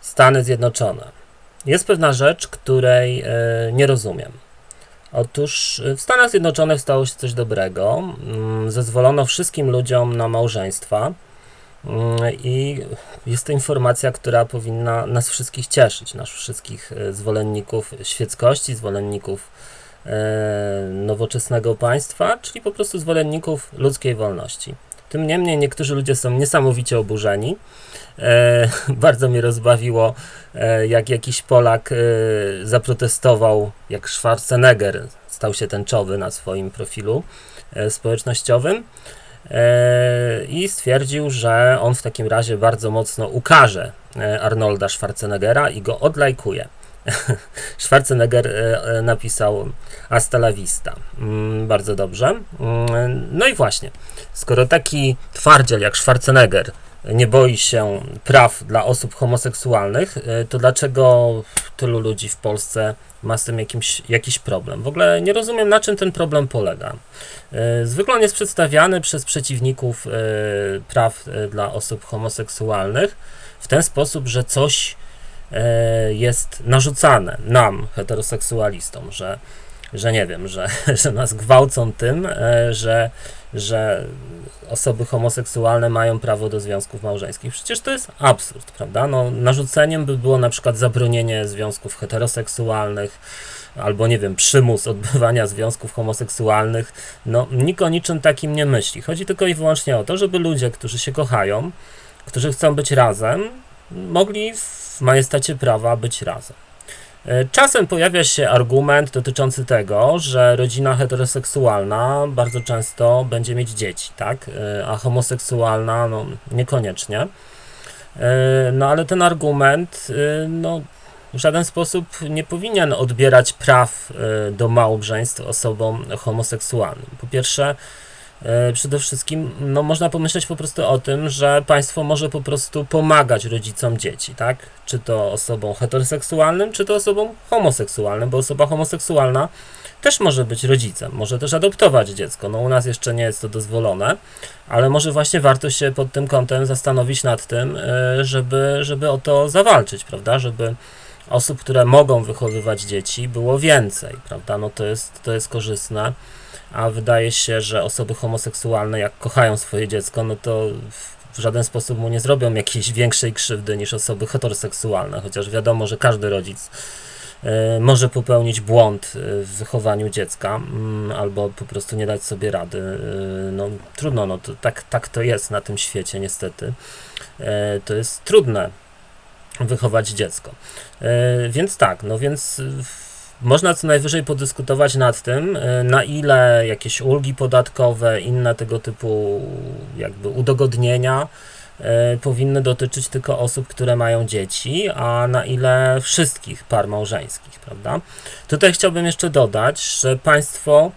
Stany Zjednoczone. Jest pewna rzecz, której e, nie rozumiem. Otóż e, w Stanach Zjednoczonych stało się coś dobrego. Mm, Zezwolono wszystkim ludziom na małżeństwa. Mm, I jest to informacja, która powinna nas wszystkich cieszyć, nas wszystkich e, zwolenników świeckości, zwolenników nowoczesnego państwa, czyli po prostu zwolenników ludzkiej wolności. Tym niemniej niektórzy ludzie są niesamowicie oburzeni. E, bardzo mnie rozbawiło, e, jak jakiś Polak e, zaprotestował, jak Schwarzenegger stał się tęczowy na swoim profilu e, społecznościowym e, i stwierdził, że on w takim razie bardzo mocno ukaże e, Arnolda Schwarzeneggera i go odlajkuje. Schwarzenegger e, e, napisał Hasta la vista. Mm, bardzo dobrze. Mm, no i właśnie, skoro taki twardziel jak Schwarzenegger nie boi się praw dla osób homoseksualnych, e, to dlaczego tylu ludzi w Polsce ma z tym jakimś, jakiś problem? W ogóle nie rozumiem, na czym ten problem polega. E, Zwykle on jest przedstawiany przez przeciwników e, praw dla osób homoseksualnych w ten sposób, że coś jest narzucane nam, heteroseksualistom, że, że nie wiem, że, że nas gwałcą tym, e, że, że osoby homoseksualne mają prawo do związków małżeńskich. Przecież to jest absurd, prawda? No, narzuceniem by było na przykład zabronienie związków heteroseksualnych, albo nie wiem, przymus odbywania związków homoseksualnych. No, nikt o niczym takim nie myśli. Chodzi tylko i wyłącznie o to, żeby ludzie, którzy się kochają, którzy chcą być razem, mogli w majestacie prawa być razem. Czasem pojawia się argument dotyczący tego, że rodzina heteroseksualna bardzo często będzie mieć dzieci, tak? E, A homoseksualna, no niekoniecznie. E, No ale ten argument, e, no w żaden sposób nie powinien odbierać praw do małżeństw osobom homoseksualnym. Po pierwsze, przede wszystkim, no można pomyśleć po prostu o tym, że państwo może po prostu pomagać rodzicom dzieci, tak? Czy to osobom heteroseksualnym, czy to osobom homoseksualnym, bo osoba homoseksualna też może być rodzicem, może też adoptować dziecko. No u nas jeszcze nie jest to dozwolone, ale może właśnie warto się pod tym kątem zastanowić nad tym, e, żeby, żeby o to zawalczyć, prawda? Żeby osób, które mogą wychowywać dzieci, było więcej, prawda? No to jest, to jest korzystne, a wydaje się, że osoby homoseksualne, jak kochają swoje dziecko, no to w żaden sposób mu nie zrobią jakiejś większej krzywdy niż osoby heteroseksualne, chociaż wiadomo, że każdy rodzic e, może popełnić błąd e, w wychowaniu dziecka, mm, albo po prostu nie dać sobie rady. E, No trudno, no to tak, tak to jest na tym świecie niestety. To jest trudne wychować dziecko. Więc tak, no więc można co najwyżej podyskutować nad tym, e, na ile jakieś ulgi podatkowe, inne tego typu jakby udogodnienia e, powinny dotyczyć tylko osób, które mają dzieci, a na ile wszystkich par małżeńskich, prawda? Tutaj chciałbym jeszcze dodać, że państwo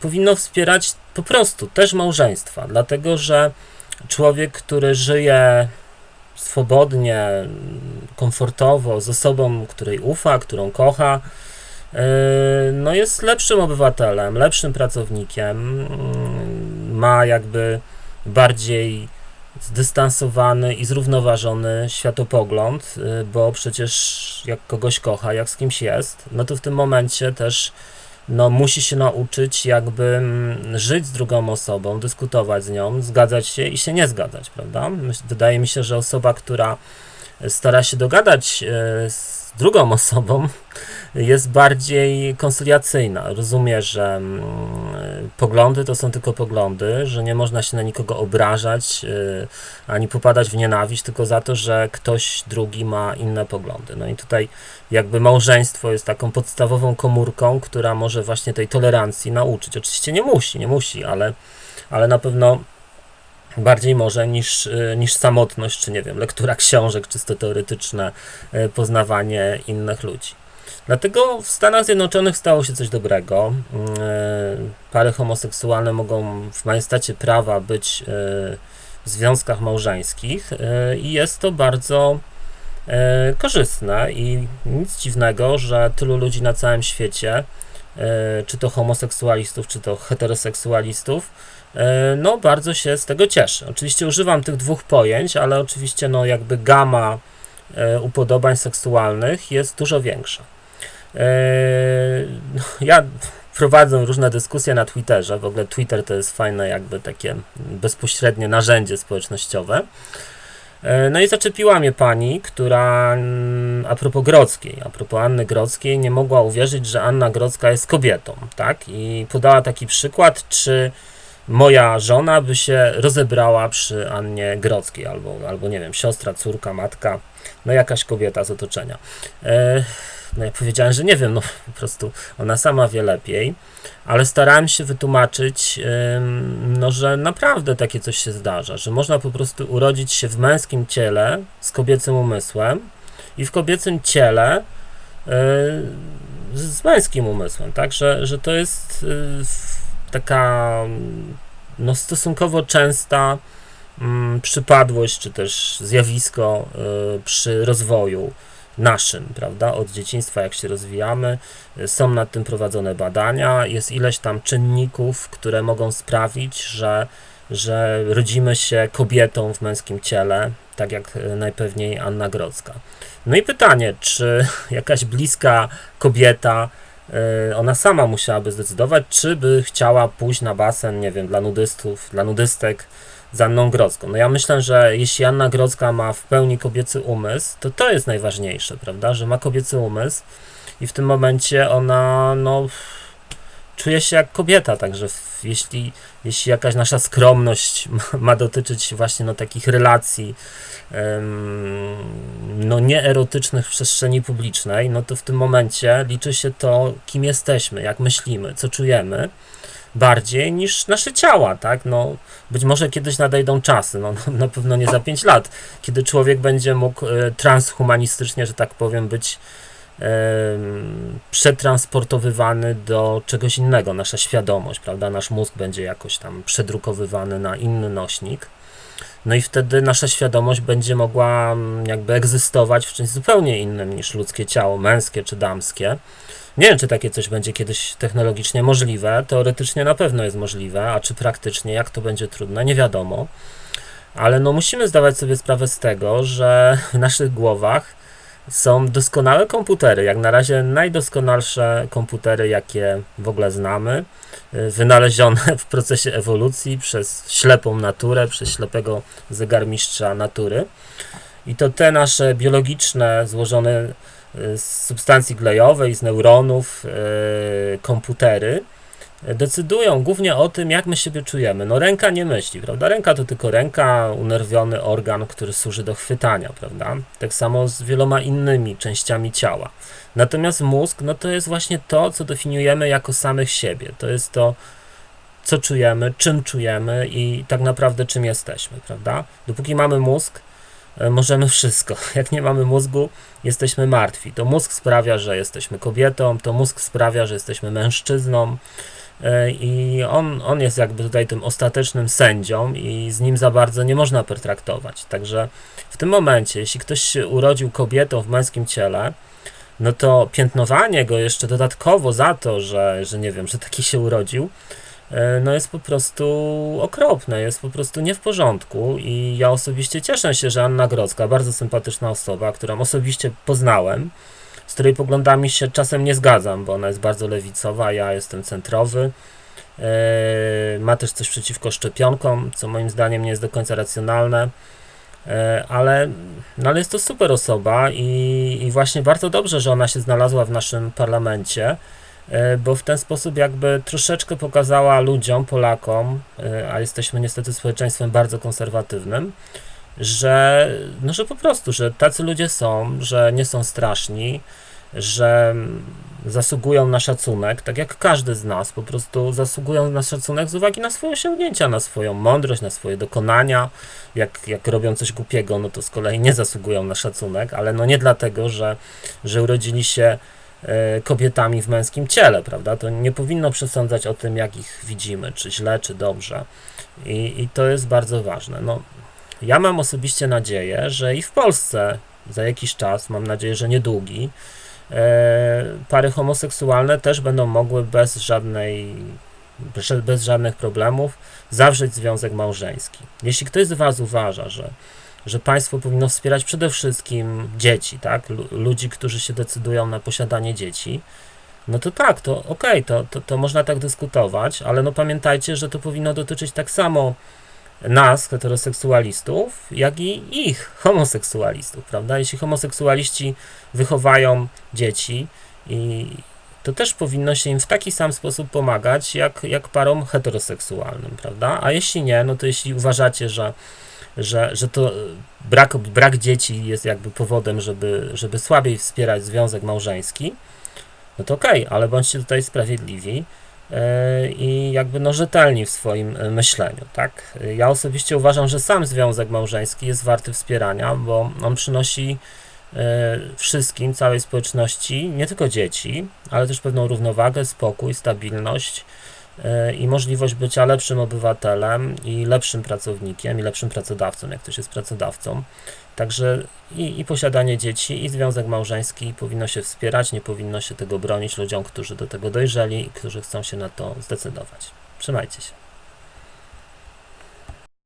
powinno wspierać po prostu też małżeństwa, dlatego że człowiek, który żyje swobodnie, komfortowo z osobą, której ufa, którą kocha, no jest lepszym obywatelem, lepszym pracownikiem, yy, ma jakby bardziej zdystansowany i zrównoważony światopogląd, yy, bo przecież jak kogoś kocha, jak z kimś jest, no to w tym momencie też no, musi się nauczyć jakby mm, żyć z drugą osobą, dyskutować z nią, zgadzać się i się nie zgadzać, prawda? Wydaje mi się, że osoba, która stara się dogadać e, z drugą osobą, jest bardziej koncyliacyjna. Rozumie, że mm, poglądy to są tylko poglądy, że nie można się na nikogo obrażać e, ani popadać w nienawiść tylko za to, że ktoś drugi ma inne poglądy. No i tutaj jakby małżeństwo jest taką podstawową komórką, która może właśnie tej tolerancji nauczyć. Oczywiście nie musi, nie musi, ale, ale na pewno bardziej może niż, y, niż samotność, czy nie wiem, lektura książek, czysto teoretyczne y, poznawanie innych ludzi. Dlatego w Stanach Zjednoczonych stało się coś dobrego. Y, Pary homoseksualne mogą w majestacie prawa być w związkach małżeńskich i jest to bardzo e, korzystne i nic dziwnego, że tylu ludzi na całym świecie, e, czy to homoseksualistów, czy to heteroseksualistów, e, no bardzo się z tego cieszy. Oczywiście używam tych dwóch pojęć, ale oczywiście no jakby gama e, upodobań seksualnych jest dużo większa. E, no, ja prowadzę różne dyskusje na Twitterze. W ogóle Twitter to jest fajne, jakby takie bezpośrednie narzędzie społecznościowe. E, no i zaczepiła mnie pani, która mm, a propos Grodzkiej, a propos Anny Grodzkiej, nie mogła uwierzyć, że Anna Grodzka jest kobietą, tak? I podała taki przykład, czy moja żona by się rozebrała przy Annie Grodzkiej, albo, albo nie wiem, siostra, córka, matka, no jakaś kobieta z otoczenia. E, no ja powiedziałem, że nie wiem, no po prostu ona sama wie lepiej, ale starałem się wytłumaczyć, no, że naprawdę takie coś się zdarza, że można po prostu urodzić się w męskim ciele z kobiecym umysłem i w kobiecym ciele e, z męskim umysłem, tak, że, że to jest e, taka no, stosunkowo częsta mm, przypadłość, czy też zjawisko e, przy rozwoju naszym, prawda? Od dzieciństwa, jak się rozwijamy, są nad tym prowadzone badania, jest ileś tam czynników, które mogą sprawić, że, że rodzimy się kobietą w męskim ciele, tak jak najpewniej Anna Grodzka. No i pytanie, czy jakaś bliska kobieta, y, ona sama musiałaby zdecydować, czy by chciała pójść na basen, nie wiem, dla nudystów, dla nudystek, z Anną Grodzką. No ja myślę, że jeśli Anna Grodzka ma w pełni kobiecy umysł, to to jest najważniejsze, prawda, że ma kobiecy umysł i w tym momencie ona, no, czuje się jak kobieta, także jeśli, jeśli jakaś nasza skromność ma, dotyczyć właśnie no, takich relacji um, no, nieerotycznych w przestrzeni publicznej, no to w tym momencie liczy się to, kim jesteśmy, jak myślimy, co czujemy, bardziej niż nasze ciała, tak? No, być może kiedyś nadejdą czasy, no, na pewno nie za 5 lat, kiedy człowiek będzie mógł e, transhumanistycznie, że tak powiem, być przetransportowywany do czegoś innego, nasza świadomość, prawda? Nasz mózg będzie jakoś tam przedrukowywany na inny nośnik. No i wtedy nasza świadomość będzie mogła mm, jakby egzystować w czymś zupełnie innym niż ludzkie ciało, męskie czy damskie. Nie wiem, czy takie coś będzie kiedyś technologicznie możliwe. Teoretycznie na pewno jest możliwe, a czy praktycznie, jak to będzie trudne, nie wiadomo. Ale no musimy zdawać sobie sprawę z tego, że w naszych głowach są doskonałe komputery, jak na razie najdoskonalsze komputery, jakie w ogóle znamy, y, wynalezione w procesie ewolucji przez ślepą naturę, przez ślepego zegarmistrza natury. I to te nasze biologiczne, złożone z substancji glejowej, z neuronów, e, komputery decydują głównie o tym, jak my siebie czujemy. No ręka nie myśli, prawda? Ręka to tylko ręka, unerwiony organ, który służy do chwytania, prawda? Tak samo z wieloma innymi częściami ciała. Natomiast mózg, no to jest właśnie to, co definiujemy jako samych siebie. To jest to, co czujemy, czym czujemy i tak naprawdę czym jesteśmy, prawda? Dopóki mamy mózg, możemy wszystko. Jak nie mamy mózgu, jesteśmy martwi. To mózg sprawia, że jesteśmy kobietą, to mózg sprawia, że jesteśmy mężczyzną. E, I on, on jest jakby tutaj tym ostatecznym sędzią, i z nim za bardzo nie można pertraktować. Także w tym momencie, jeśli ktoś się urodził kobietą w męskim ciele, no to piętnowanie go jeszcze dodatkowo za to, że, że nie wiem, że taki się urodził, E, no jest po prostu okropne, jest po prostu nie w porządku i ja osobiście cieszę się, że Anna Grodzka, bardzo sympatyczna osoba, którą osobiście poznałem, z której poglądami się czasem nie zgadzam, bo ona jest bardzo lewicowa, ja jestem centrowy, e, ma też coś przeciwko szczepionkom, co moim zdaniem nie jest do końca racjonalne, e, ale, no ale jest to super osoba i, i właśnie bardzo dobrze, że ona się znalazła w naszym parlamencie, E, bo w ten sposób jakby troszeczkę pokazała ludziom, Polakom, e, a jesteśmy niestety społeczeństwem bardzo konserwatywnym, że, no, że po prostu, że tacy ludzie są, że nie są straszni, że zasługują na szacunek, tak jak każdy z nas, po prostu zasługują na szacunek z uwagi na swoje osiągnięcia, na swoją mądrość, na swoje dokonania. Jak, jak robią coś głupiego, no to z kolei nie zasługują na szacunek, ale no nie dlatego, że, że urodzili się E, kobietami w męskim ciele, prawda? To nie powinno przesądzać o tym, jak ich widzimy, czy źle, czy dobrze. I, i to jest bardzo ważne. No, ja mam osobiście nadzieję, że i w Polsce za jakiś czas, mam nadzieję, że niedługi, e, pary homoseksualne też będą mogły bez żadnej bez żadnych problemów zawrzeć związek małżeński. Jeśli ktoś z Was uważa, że że państwo powinno wspierać przede wszystkim dzieci, tak? Lu- ludzi, którzy się decydują na posiadanie dzieci. No to tak, to okej, to, to, to można tak dyskutować, ale no pamiętajcie, że to powinno dotyczyć tak samo nas, heteroseksualistów, jak i ich, homoseksualistów, prawda? Jeśli homoseksualiści wychowają dzieci i to też powinno się im w taki sam sposób pomagać, jak, jak parom heteroseksualnym, prawda? A jeśli nie, no to jeśli uważacie, że, że, że to y, brak, brak dzieci jest jakby powodem, żeby, żeby słabiej wspierać związek małżeński, no to okej, ale bądźcie tutaj sprawiedliwi e, i jakby no rzetelni w swoim e, myśleniu, tak? Ja osobiście uważam, że sam związek małżeński jest warty wspierania, bo on przynosi e, wszystkim, całej społeczności, nie tylko dzieci, ale też pewną równowagę, spokój, stabilność e, i możliwość bycia lepszym obywatelem i lepszym pracownikiem i lepszym pracodawcą, jak ktoś jest pracodawcą. Także i, i posiadanie dzieci, i związek małżeński powinno się wspierać, nie powinno się tego bronić ludziom, którzy do tego dojrzeli i którzy chcą się na to zdecydować. Trzymajcie się.